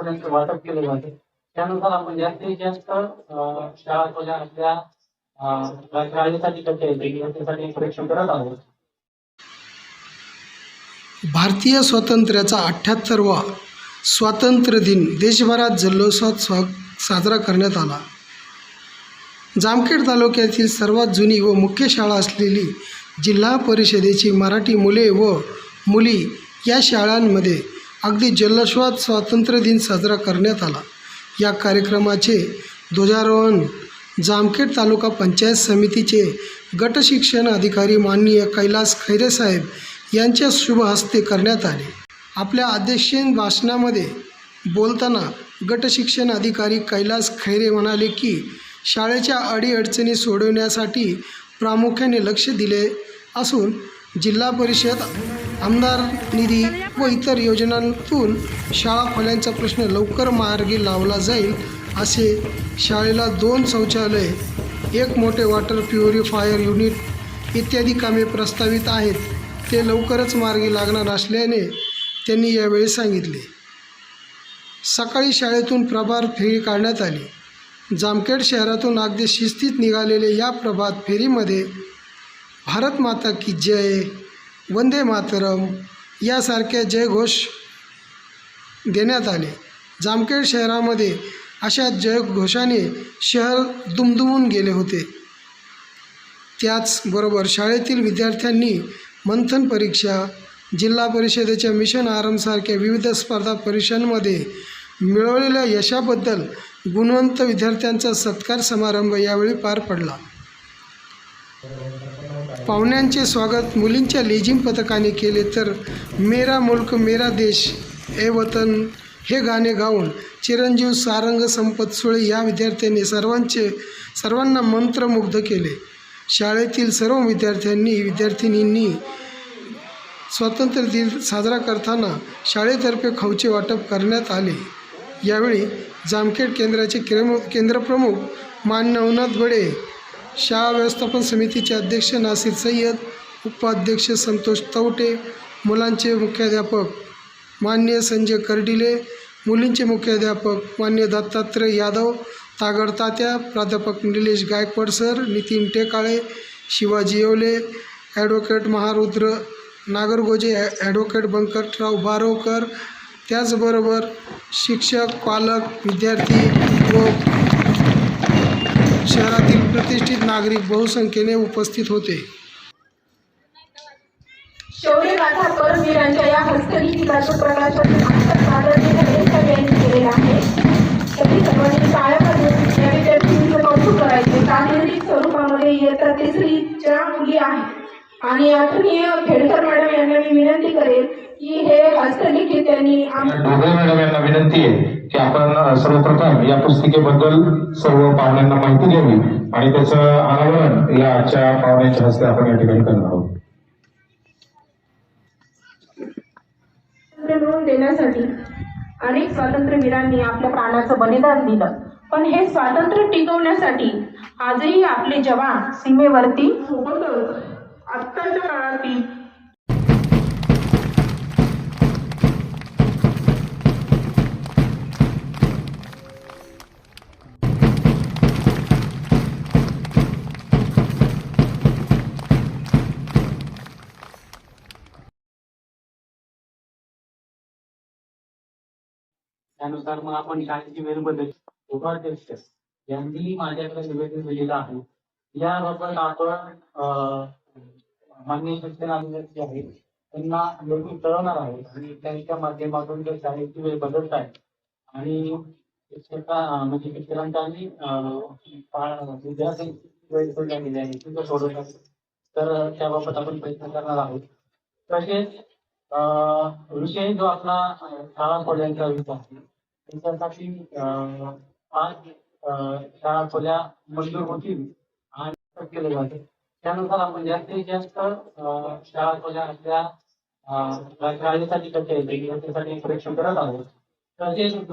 पर्यंत वाटप केलं जातं. त्यानुसार आपण जास्तीत जास्त शाळा खोल्या आपल्या अं, शाळेसाठी कसे येते याच्यासाठी परीक्षण करत आहोत. भारतीय स्वातंत्र्याचा अठ्ठ्याहत्तरवा स्वातंत्र्य दिन देशभरात जल्लोषात स्वा साजरा करण्यात आला. जामखेड तालुक्यातील सर्वात जुनी व मुख्य शाळा असलेली जिल्हा परिषदेची मराठी मुले व मुली या शाळांमध्ये अगदी जल्लोषात स्वातंत्र्य दिन साजरा करण्यात आला. या कार्यक्रमाचे ध्वजारोहण जामखेड तालुका पंचायत समितीचे गट शिक्षण अधिकारी माननीय कैलास खैरेसाहेब यांच्या शुभ हस्ते करण्यात आले. आपल्या अध्यक्षीय भाषणामध्ये बोलताना गट शिक्षण अधिकारी कैलास खैरे म्हणाले की शाळेच्या अडीअडचणी सोडवण्यासाठी प्रामुख्याने लक्ष दिले असून जिल्हा परिषद आमदार निधी व इतर योजनांतून शाळा खोल्यांचा प्रश्न लवकर मार्गी लावला जाईल असे शाळेला दोन शौचालय एक मोठे वॉटर प्युरिफायर युनिट इत्यादी कामे प्रस्तावित आहेत. ते लवकरच मार्गी लागणार असल्याने त्यांनी यावेळी सांगितले. सकाळी शाळेतून प्रभात फेरी काढण्यात आली. जामखेड शहरातून अगदी शिस्तीत निघालेले या प्रभात फेरीमध्ये भारत माता की जय वंदे मातरम यासारख्या जयघोष देण्यात आले. जामखेड शहरामध्ये अशा जयघोषाने शहर दुमदुमून गेले होते. त्याचबरोबर शाळेतील विद्यार्थ्यांनी मंथन परीक्षा जिल्हा परिषदेच्या मिशन आरामसारख्या विविध स्पर्धा परीक्षांमध्ये मिळवलेल्या यशाबद्दल गुणवंत विद्यार्थ्यांचा सत्कार समारंभ यावेळी पार पडला. पाहुण्यांचे स्वागत. मुलींच्या लेझिम पथकाने केले तर मेरा मुल्क मेरा देश ए वतन हे गाणे गाऊन चिरंजीव सारंग संपत सुळे या विद्यार्थ्यांनी सर्वांचे सर्वांना मंत्रमुग्ध केले. शाळेतील सर्व विद्यार्थ्यांनी विद्यार्थिनींनी स्वातंत्र्य दिन साजरा करताना शाळेतर्फे खवचे वाटप करण्यात आले. यावेळी जामखेड केंद्राचे केंद्रप्रमुख मान नवनाथ बडे शाळा व्यवस्थापन समितीचे अध्यक्ष नासिर सय्यद उपाध्यक्ष संतोष तवटे मुलांचे मुख्याध्यापक मान्य संजय कर्डिले मुलींचे मुख्याध्यापक मान्य दत्तात्रय यादव तागड तात्या प्राध्यापक निलेश गायकवाड सर नितीन टेकाळे शिवाजी येवले ॲडव्होकेट महारुद्र नागरगोजे ॲ ॲडव्होकेट बंकटराव बारोकर त्याचबरोबर शिक्षक पालक विद्यार्थी व शहरातील प्रतिष्ठित नागरिक बहुसंख्येने उपस्थित होते. शौर्य गाथा परमवीरांच्या या हस्तलिखिताचं प्रकाशन आत्ताच आदरणीय गणेश यांनी केलेलं आहे. तरी सर्वांनी टाळ्या वाजवून या विद्यार्थ्यांचं कौतुक करायचे. प्रातिनिधिक स्वरूपामध्ये इयत्ता तिसरीच्या मुली आहेत. आणि आदरणीय खेडकर मॅडम यांना मी विनंती करेल की हे हस्तलिखित त्यांनी ढोबळे मॅडम यांना विनंती आहे की आपण सर्वप्रथम या पुस्तिकेबद्दल सर्व पाहुण्यांना माहिती द्यावी. आणि त्याचं अनावरण या आजच्या पाहुण्यांच्या हस्ते आपण या ठिकाणी करणार आहोत. मिळवून देण्यासाठी अनेक स्वातंत्र्यवीरांनी आपल्या प्राणाचं बलिदान दिलं. पण हे स्वातंत्र्य टिकवण्यासाठी आजही आपले जवान सीमेवरती आत्ताच्या काळातील त्यानुसार मग आपण शाळेची वेळबद्दल उपाध्यक्ष यांनी माझ्याकडे निवेदन दिलेलं आहे. याबाबत आपण मान्य माननीय जे आहेत. त्यांना लेखी कळवणार आहोत आणि त्यांच्या माध्यमातून जर शाळेची वेळ बदलत आहे आणि शिक्षका म्हणजे शिक्षकांनी अं, विद्यार्थी वेळ आहे. तिथं सोडवण्यात तर त्याबाबत आपण प्रयत्न करणार आहोत. तसेच विषय जो आपला शाळा खोल्यांचा विषय आहे. त्याच्यासाठी पाच शाळा खोल्या मंजूर होतील आणि केले जाते त्यानुसार आपण जास्तीत जास्त शाळा खोल्या आपल्या अं, शाळेसाठी कसे येते याच्यासाठी परीक्षण करत आहोत. तसेच